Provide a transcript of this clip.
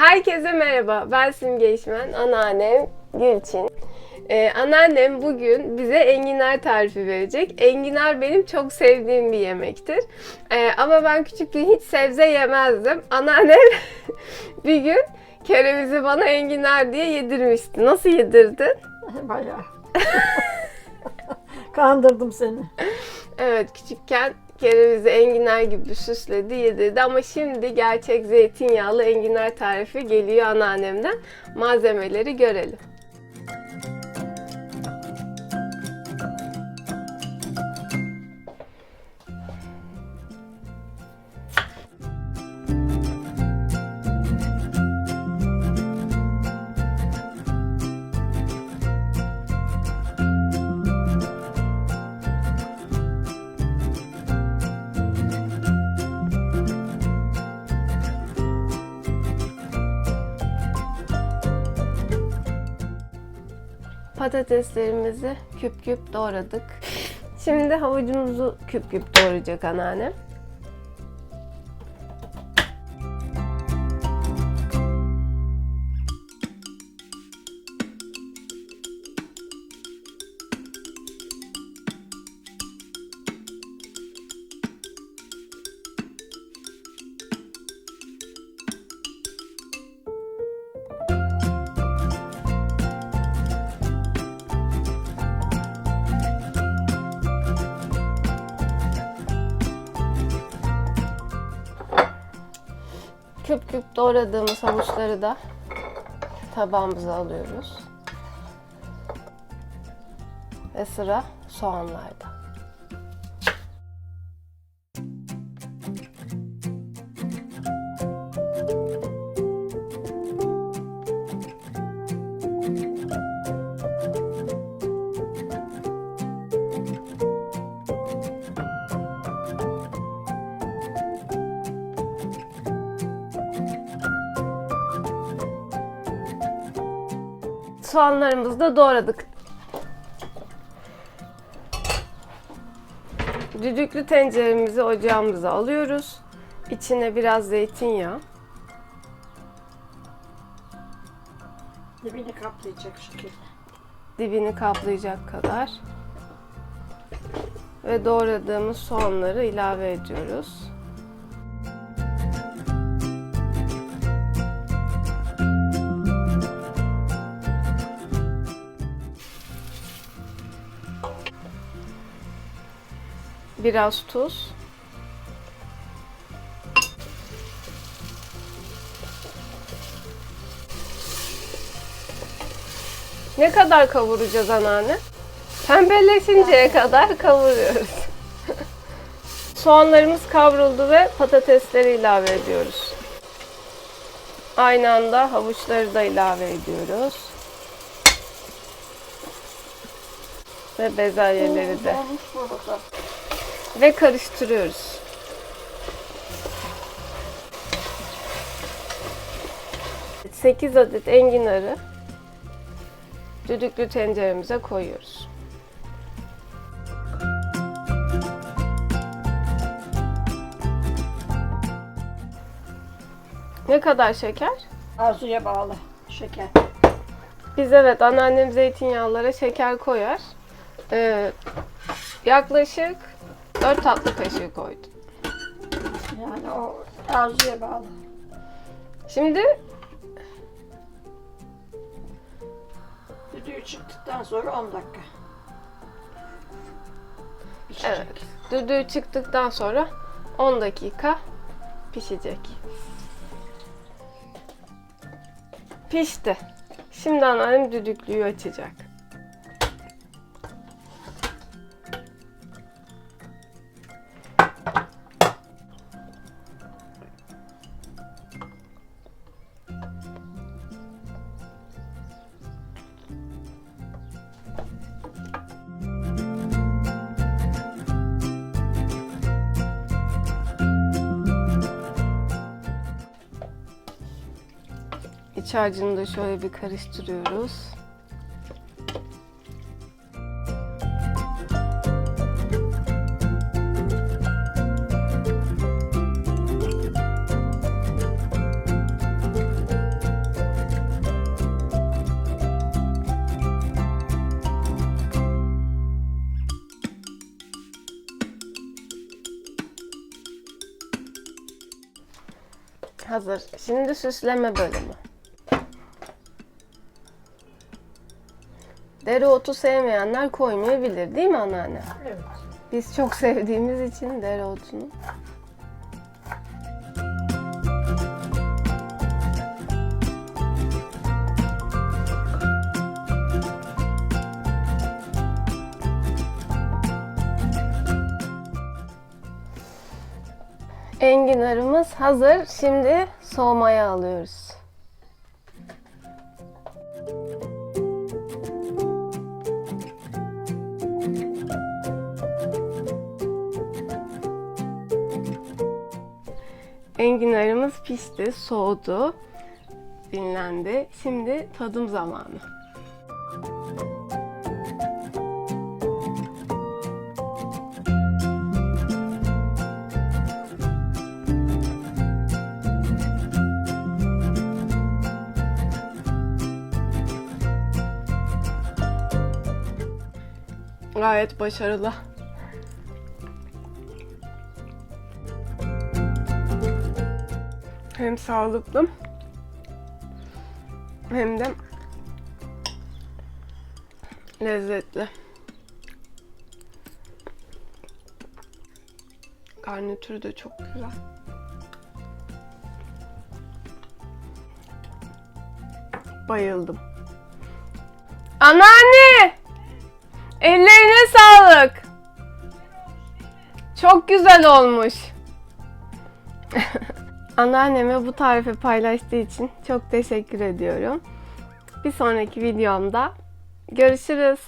Herkese merhaba. Ben Simge İşmen, anneannem Gülçin. Ee, anneannem bugün bize enginar tarifi verecek. Enginar benim çok sevdiğim bir yemektir. Ee, ama ben küçükken hiç sebze yemezdim. Anneannem bir gün kerevizi bana enginar diye yedirmişti. Nasıl yedirdin? Bayağı. Kandırdım seni. Evet küçükken kerevizi enginar gibi süsledi yedirdi ama şimdi gerçek zeytinyağlı enginar tarifi geliyor anneannemden. Malzemeleri görelim. Patateslerimizi küp küp doğradık. Şimdi havucumuzu küp küp doğrayacak anneannem. Küp küp doğradığımız havuçları da tabağımıza alıyoruz. Ve sıra soğanlarda. Soğanlarımızı da doğradık. Düdüklü tenceremizi ocağımıza alıyoruz. İçine biraz zeytinyağı, Dibini kaplayacak şekilde. dibini kaplayacak kadar ve doğradığımız soğanları ilave ediyoruz. Biraz tuz. Ne kadar kavuracağız anneanne? Pembeleşinceye kadar kavuruyoruz. Soğanlarımız kavruldu ve patatesleri ilave ediyoruz. Aynı anda havuçları da ilave ediyoruz. Ve bezelyeleri de. Ve karıştırıyoruz. Sekiz adet enginarı düdüklü tenceremize koyuyoruz. Ne kadar şeker? Arzuya bağlı şeker. Biz evet anneannem zeytinyağlara şeker koyar. Ee, yaklaşık 4 tatlı kaşığı koydu. Yani o arzuya bağlı. Şimdi Düdüğü çıktıktan sonra 10 dakika. Pişecek. evet düdüğü çıktıktan sonra 10 dakika pişecek. Pişti. Şimdi anneannem düdüklüyü açacak. iç harcını da şöyle bir karıştırıyoruz. hazır. Şimdi süsleme bölümü. Dereotu sevmeyenler koymayabilir değil mi anneanne? Evet. Biz çok sevdiğimiz için dereotunu. Enginarımız hazır. Şimdi soğumaya alıyoruz. Enginarımız pişti, soğudu, dinlendi. Şimdi tadım zamanı. Gayet başarılı. Hem sağlıklı hem de lezzetli. Garnitürü de çok güzel. Bayıldım. Anneanne! Ellerine sağlık. Çok güzel olmuş. Anneanneme bu tarifi paylaştığı için çok teşekkür ediyorum. Bir sonraki videomda görüşürüz.